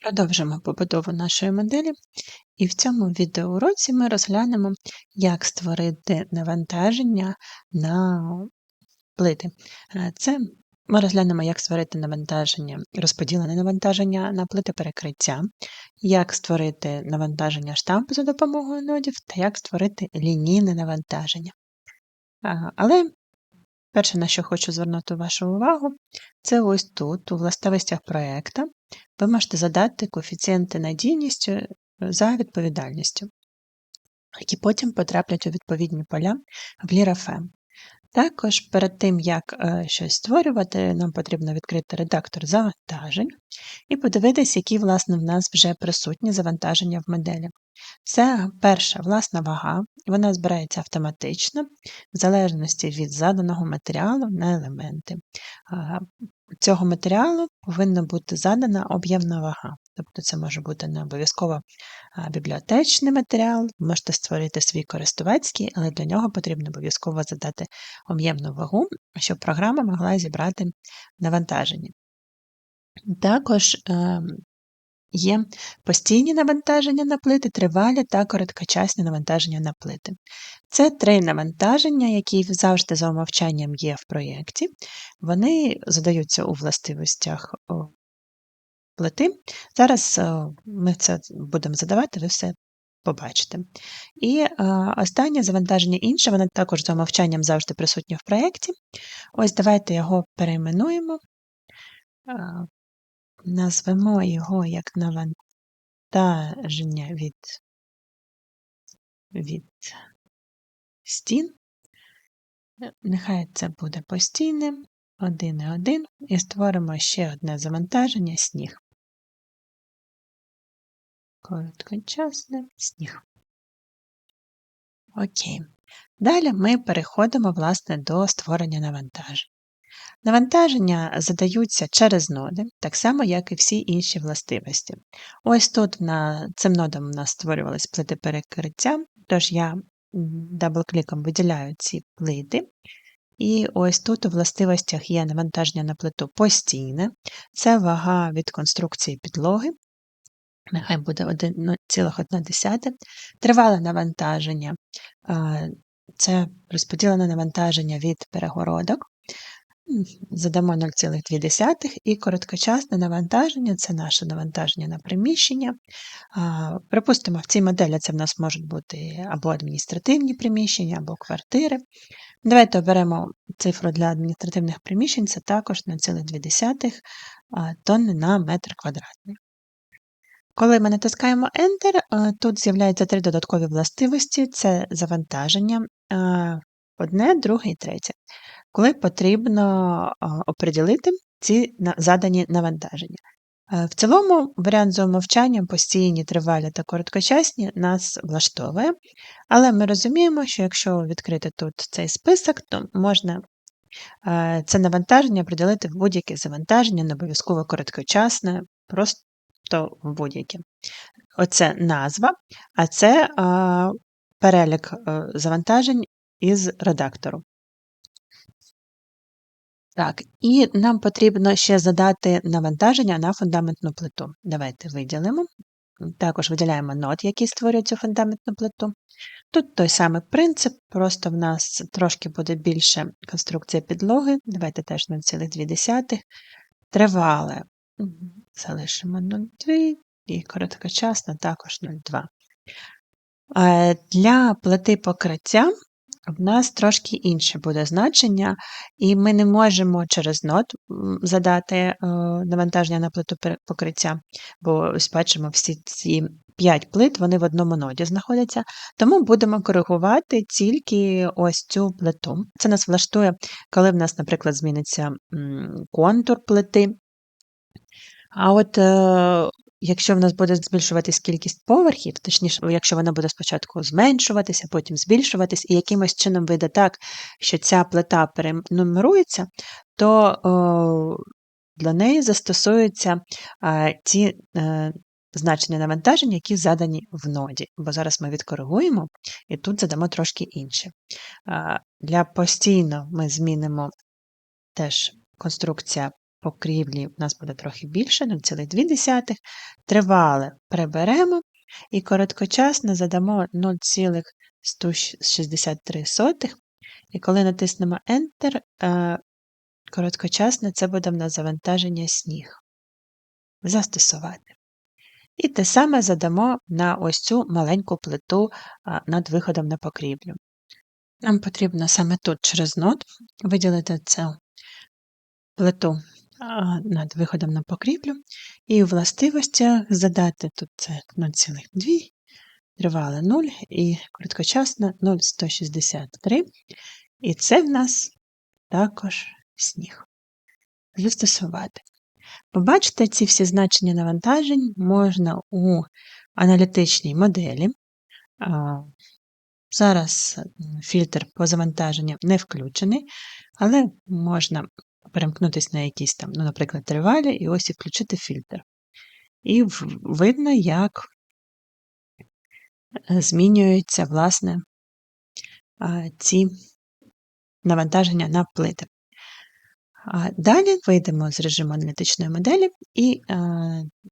Продовжимо побудову нашої моделі, і в цьому відеоуроці ми розглянемо, як створити навантаження на плити. Е, Це ми розглянемо, як створити навантаження, розподілене навантаження на плити перекриття, як створити навантаження штампу за допомогою нодів та як створити лінійне навантаження. Але перше, на що хочу звернути вашу увагу, це ось тут, у властивостях проєкта, ви можете задати коефіцієнти надійністю е, за відповідальністю, які потім потраплять у відповідні поля в LIRAFM. Також перед тим, як е, щось створювати, нам потрібно відкрити редактор завантажень і подивитися, які, власне, в нас вже присутні завантаження в моделі. Це перша власна вага, вона збирається автоматично, в залежності від заданого матеріалу на елементи цього матеріалу повинна бути задана об'ємна вага. Тобто це може бути не обов'язково бібліотечний матеріал, можете створити свій користувацький, але для нього потрібно обов'язково задати об'ємну вагу, щоб програма могла зібрати навантаження. Також ем, Є постійні навантаження на плити, тривалі та короткочасні навантаження на плити. Це три навантаження, які завжди за умовчанням є в проєкті. Вони задаються у властивостях плити. Зараз ми це будемо задавати, ви все побачите. І останнє завантаження інше, воно також за умовчанням завжди присутнє в проєкті. Ось давайте його перейменуємо. Назвемо його як навантаження від від стін. Нехай це буде постійним, один і один, і створимо ще одне завантаження сніг. Короткочасне сніг. Окей. Далі ми переходимо, власне, до створення навантажень. Навантаження задаються через ноди, так само, як і всі інші властивості. Ось тут на, цим нодом у нас створювалися плити перекриття, тож я дабл-кліком виділяю ці плити. І ось тут у властивостях є навантаження на плиту постійне, це вага від конструкції підлоги, нехай буде 1,1. Тривале навантаження це розподілене навантаження від перегородок задамо 0,2 і короткочасне навантаження це наше навантаження на приміщення. Припустимо, в цій моделі це в нас можуть бути або адміністративні приміщення, або квартири. Давайте оберемо цифру для адміністративних приміщень, це також 0,2 тонни на метр квадратний. Коли ми натискаємо Enter, тут з'являються три додаткові властивості: це завантаження, одне, друге і третє коли потрібно оприділити ці задані навантаження. Е, в цілому варіант за умовчанням постійні, тривалі та короткочасні нас влаштовує, але ми розуміємо, що якщо відкрити тут цей список, то можна е, це навантаження приділити в будь-яке завантаження, не обов'язково короткочасне, просто в будь-яке. Оце назва, а це перелік е, завантажень із редактору. Так, і нам потрібно ще задати навантаження на фундаментну плиту. Давайте виділимо. Також виділяємо нот, який створює цю фундаментну плиту. Тут той самий принцип, просто в нас трошки буде більше конструкція підлоги. Давайте теж 0,2. Тривале. Залишимо 0,2 і короткочасно також 0,2. Е, для плити покриття в нас трошки інше буде значення, і ми не можемо через нот задати е, навантаження на плиту покриття, бо ось бачимо, всі ці 5 плит вони в одному ноді знаходяться, тому будемо коригувати тільки ось цю плиту. Це нас влаштує, коли в нас, наприклад, зміниться контур плити. А от е, Якщо в нас буде збільшуватись кількість поверхів, точніше, якщо вона буде спочатку зменшуватися, потім збільшуватись, і якимось чином вийде так, що ця плита перенумерується, то о, для неї застосуються ті е, значення навантаження, які задані в ноді. Бо зараз ми відкоригуємо і тут задамо трошки інше. Для постійно ми змінимо теж конструкція покрівлі у нас буде трохи більше, 0,2. Тривале приберемо і короткочасне задамо 0,163. І коли натиснемо Enter, е, короткочасне це буде в нас завантаження сніг. Застосувати. І те саме задамо на ось цю маленьку плиту над виходом на покрівлю. Нам потрібно саме тут через нод виділити цю плиту над виходом на покрівлю, і у властивостях задати тут це 0,2, тривале 0 і короткочасно 0,163. І це в нас також сніг. Застосувати. Побачите, ці всі значення навантажень можна у аналітичній моделі. Зараз фільтр по завантаженню не включений, але можна перемкнутися на якісь там, ну, наприклад, тривалі, і ось і включити фільтр. І видно, як е, змінюються, власне, ці навантаження на плити. Далі вийдемо з режиму аналітичної моделі, і е,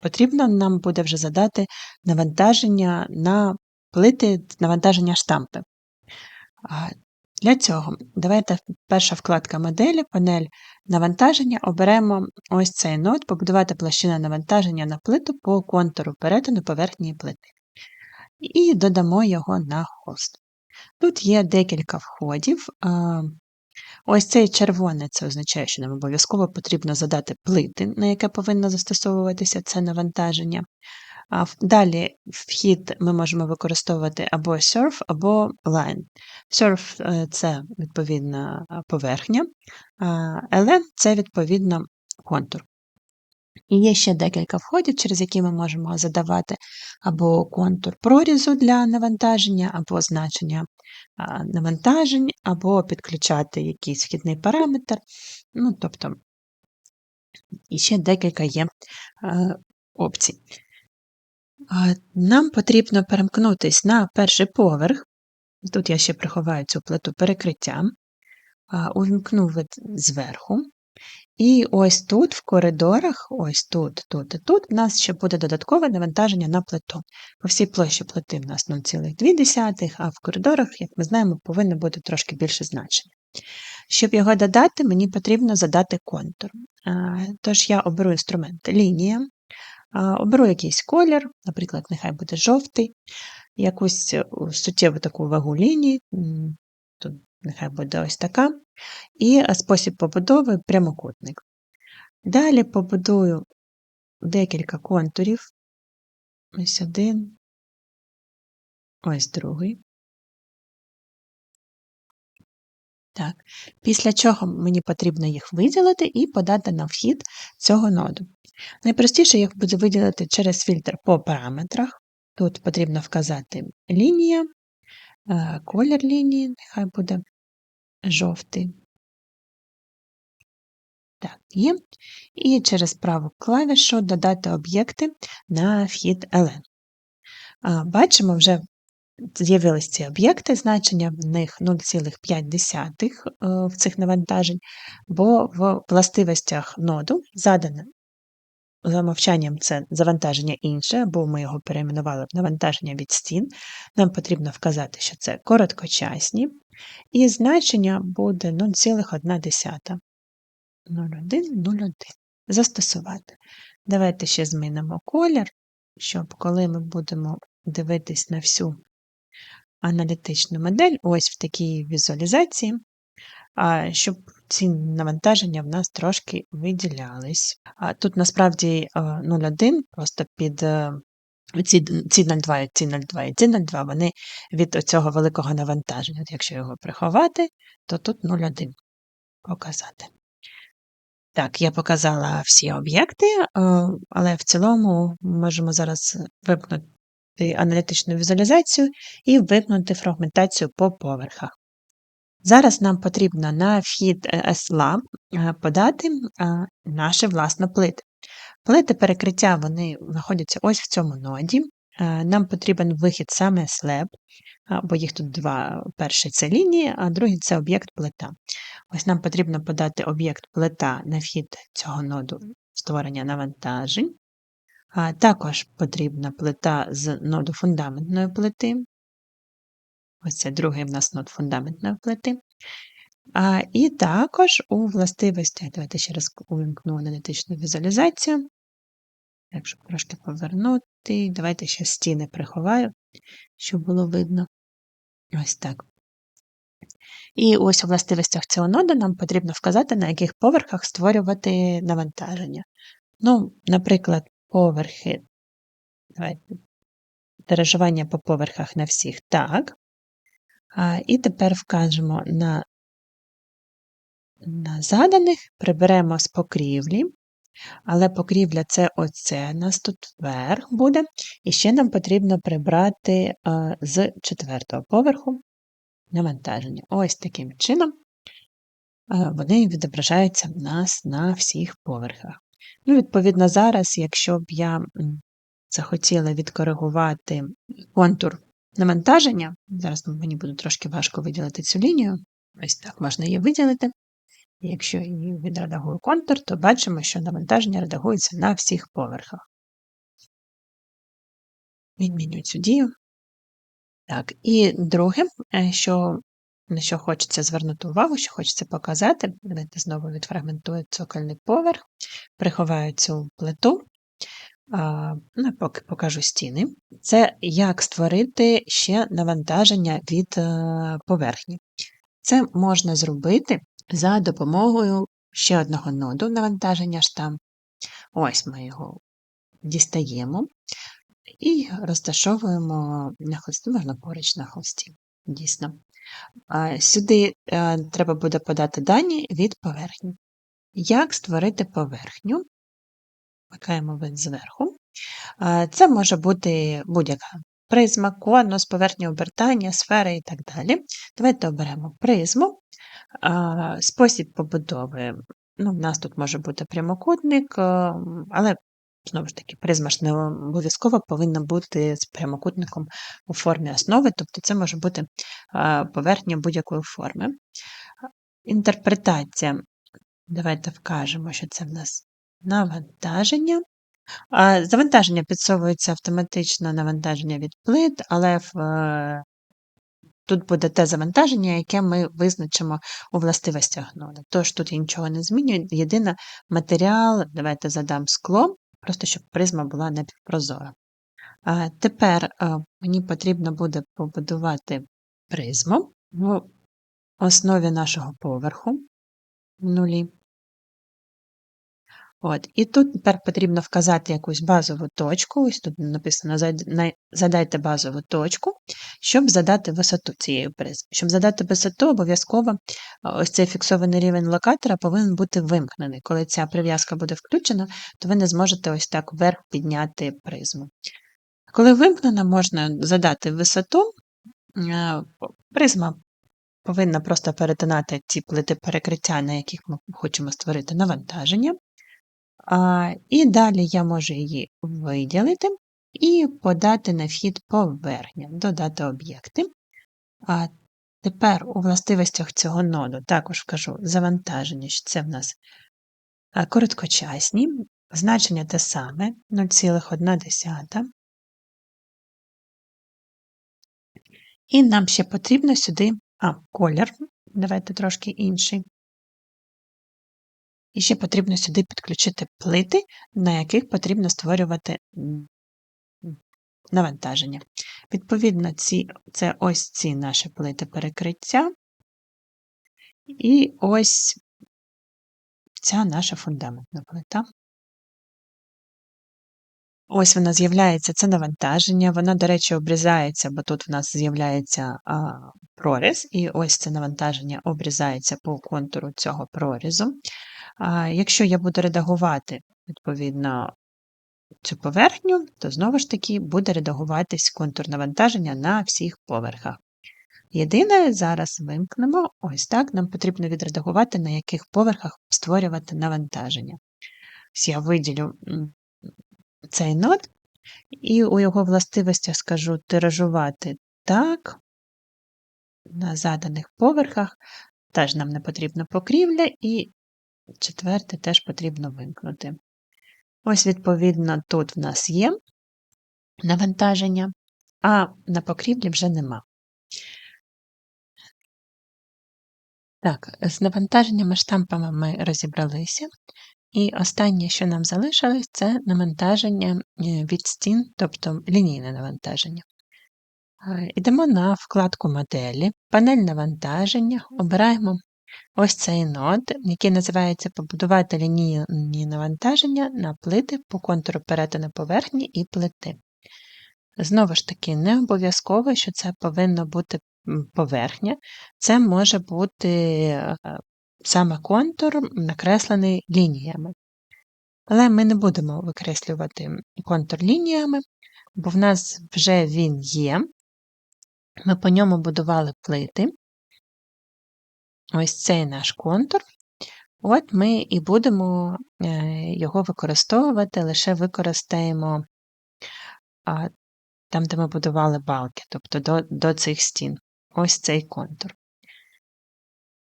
потрібно нам буде вже задати навантаження на плити, навантаження штампи. Для цього давайте перша вкладка моделі, панель навантаження, оберемо ось цей нод, побудувати площину навантаження на плиту по контуру перетину поверхні плити. І додамо його на хост. Тут є декілька входів. Ось цей червоний це означає, що нам обов'язково потрібно задати плити, на яке повинно застосовуватися це навантаження. Далі вхід ми можемо використовувати або surf, або line. Surf е, це відповідна поверхня, а len це відповідно контур. І є ще декілька входів, через які ми можемо задавати або контур прорізу для навантаження, або значення навантажень, або підключати якийсь вхідний параметр. Ну, тобто, і ще декілька є опцій. Нам потрібно перемкнутися на перший поверх. Тут я ще приховаю цю плиту перекриття, увімкну вид зверху. І ось тут, в коридорах, ось тут, тут і тут, у нас ще буде додаткове навантаження на плиту. По всій площі плити в нас 0,2, а в коридорах, як ми знаємо, повинно бути трошки більше значення. Щоб його додати, мені потрібно задати контур. Тож я оберу інструмент лінія, Оберу якийсь колір, наприклад, нехай буде жовтий, якусь е, суттєву таку вагу лінії, тут нехай буде ось така, і е, спосіб побудови прямокутник. Далі побудую декілька контурів. Ось один, ось другий. Так. Після чого мені потрібно їх виділити і подати на вхід цього ноду. Найпростіше їх буде виділити через фільтр по параметрах. Тут потрібно вказати лінія, е, колір лінії, нехай буде жовтий. Так, є. І через праву клавішу додати об'єкти на вхід LN. Бачимо, вже з'явилися ці об'єкти, значення в них 0,5 е, в цих навантажень, бо в властивостях ноду задане за мовчанням це завантаження інше, бо ми його перейменували в навантаження від стін. Нам потрібно вказати, що це короткочасні, і значення буде 0,1. 0,1, Застосувати. Давайте ще змінимо колір, щоб коли ми будемо дивитись на всю аналітичну модель, ось в такій візуалізації, щоб ці навантаження в нас трошки виділялись. Тут насправді 0,1 просто під е, ці ці 0,2 ці 0,2 і ці 0,2 вони від цього великого навантаження. Якщо його приховати, то тут 0,1 показати. Так, я показала всі об'єкти, е, але в цілому можемо зараз вимкнути аналітичну візуалізацію і вимкнути фрагментацію по поверхах. Зараз нам потрібно на вхід SLab е, подати е, наші власне плити. Плити перекриття вони знаходяться ось в цьому ноді. Е, нам потрібен вихід саме SLab. бо їх тут два. Перший це лінії, а другий це об'єкт плита. Ось нам потрібно подати об'єкт плита на вхід цього ноду створення навантажень. А Також потрібна плита з ноду фундаментної плити. Ось це другий в нас нод фундаментної плити. А, І також у властивостях, давайте ще раз увімкну аналітичну візуалізацію. Так, щоб трошки повернути. Давайте ще стіни приховаю, щоб було видно. Ось так. І ось у властивостях цього ноду нам потрібно вказати, на яких поверхах створювати навантаження. Ну, наприклад, поверхи, давайте, дирижування по поверхах на всіх так. А, І тепер вкажемо на, на заданих, приберемо з покрівлі. Але покрівля це оце нас тут вверх буде. І ще нам потрібно прибрати а, з четвертого поверху навантаження. Ось таким чином а, вони відображаються в нас на всіх поверхах. Ну, Відповідно, зараз, якщо б я захотіла відкоригувати контур навантаження, зараз мені буде трошки важко виділити цю лінію. Ось так можна її виділити. Якщо я відредагую контур, то бачимо, що навантаження редагується на всіх поверхах. Відмінюю цю дію. Так, і друге, е, що, на що хочеться звернути увагу, що хочеться показати, давайте знову відфрагментую цокольний поверх, приховаю цю плиту, ну, поки покажу стіни. Це як створити ще навантаження від е, поверхні. Це можна зробити за допомогою ще одного ноду навантаження штам. Ось ми його дістаємо і розташовуємо на хлисті, можна поруч на хлисті, дійсно. Сюди е, треба буде подати дані від поверхні. Як створити поверхню? Вмикаємо вид зверху. Це може бути будь-яка призма, конус, поверхня обертання, сфера і так далі. Давайте оберемо призму. Спосіб побудови. Ну, У нас тут може бути прямокутник, але, знову ж таки, призма ж не обов'язково повинна бути з прямокутником у формі основи, тобто це може бути поверхня будь-якої форми. Інтерпретація. Давайте вкажемо, що це в нас навантаження. Завантаження підсовується автоматично навантаження від плит, але в Тут буде те завантаження, яке ми визначимо у властивостях нода. Тож тут я нічого не змінюю. Єдине матеріал, давайте задам скло, просто щоб призма була напівпрозора. Тепер мені потрібно буде побудувати призму в основі нашого поверху в нулі. От, І тут тепер потрібно вказати якусь базову точку. Ось тут написано задайте базову точку, щоб задати висоту цієї призми. Щоб задати висоту, обов'язково ось цей фіксований рівень локатора повинен бути вимкнений. Коли ця прив'язка буде включена, то ви не зможете ось так вверх підняти призму. Коли вимкнена, можна задати висоту, призма повинна просто перетинати ці плити перекриття, на яких ми хочемо створити навантаження. І далі я можу її виділити і подати на вхід поверхня, додати об'єкти. А Тепер у властивостях цього ноду також вкажу завантаження, що це в нас короткочасні, значення те саме 0,1. І нам ще потрібно сюди а, колір, давайте трошки інший. І ще потрібно сюди підключити плити, на яких потрібно створювати навантаження. Відповідно, ці, це ось ці наші плити перекриття, і ось ця наша фундаментна плита. Ось вона з'являється, це навантаження, вона, до речі, обрізається, бо тут в нас з'являється проріз, і ось це навантаження обрізається по контуру цього прорізу. Якщо я буду редагувати, відповідно, цю поверхню, то знову ж таки буде редагуватись контур навантаження на всіх поверхах. Єдине, зараз вимкнемо, ось так, нам потрібно відредагувати, на яких поверхах створювати навантаження. Я виділю цей нод, і у його властивостях скажу тиражувати так, на заданих поверхах теж нам не потрібна покрівля, і четверте теж потрібно вимкнути. Ось, відповідно, тут в нас є навантаження, а на покрівлі вже нема. Так, з навантаженнями штампами ми розібралися. І останнє, що нам залишилось, це навантаження е, від стін, тобто лінійне навантаження. Йдемо на вкладку моделі, панель навантаження, обираємо ось цей нод, який називається Побудувати лінійні навантаження на плити по контуру перетину поверхні і плити. Знову ж таки, не обов'язково, що це повинно бути поверхня, це може бути е, саме контур, накреслений лініями. Але ми не будемо викреслювати контур лініями, бо в нас вже він є. Ми по ньому будували плити. Ось цей наш контур. От ми і будемо е, його використовувати, лише використаємо там, де ми будували балки, тобто до, до цих стін. Ось цей контур.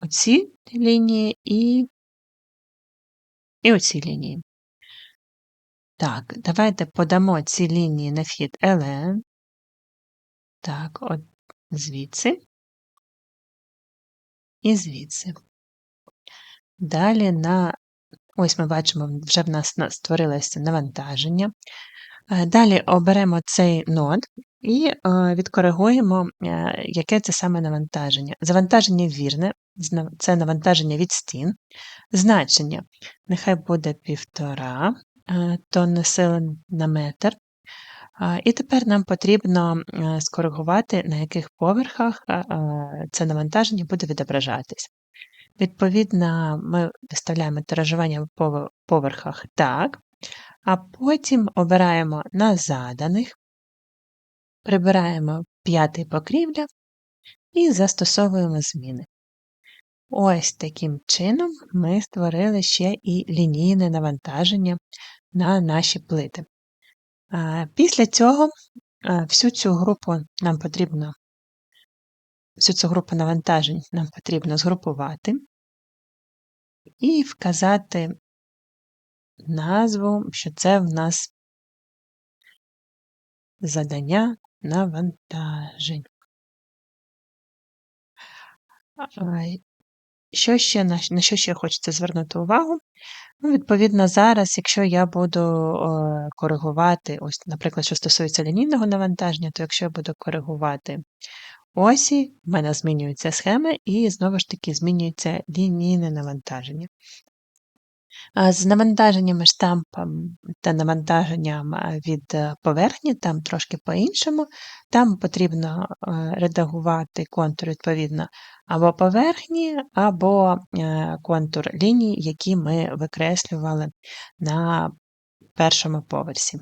Оці лінії і, і оці лінії. Так, давайте подамо ці лінії на вхід LN. Так, от звідси і звідси. Далі на, ось ми бачимо, вже в нас створилося навантаження. Е, далі оберемо цей нод і е, відкоригуємо, е, яке це саме навантаження. Завантаження вірне, це навантаження від стін. Значення нехай буде півтора тонни сили на метр. І тепер нам потрібно скоригувати, на яких поверхах це навантаження буде відображатись. Відповідно, ми виставляємо тиражування в поверхах так, а потім обираємо на заданих, прибираємо п'ятий покрівля і застосовуємо зміни. Ось таким чином ми створили ще і лінійне навантаження на наші плити. Після цього всю цю групу нам потрібно, всю цю групу навантажень нам потрібно згрупувати і вказати назву, що це в нас задання навантажень. Що ще, На що ще хочеться звернути увагу? Ну, Відповідно, зараз, якщо я буду е, коригувати, ось, наприклад, що стосується лінійного навантаження, то якщо я буду коригувати осі, в мене змінюються схеми, і знову ж таки змінюється лінійне навантаження. З навантаженнями штампом та навантаженням від е, поверхні, там трошки по-іншому, там потрібно е, редагувати контур, відповідно, або поверхні, або е, контур ліній, які ми викреслювали на першому поверсі.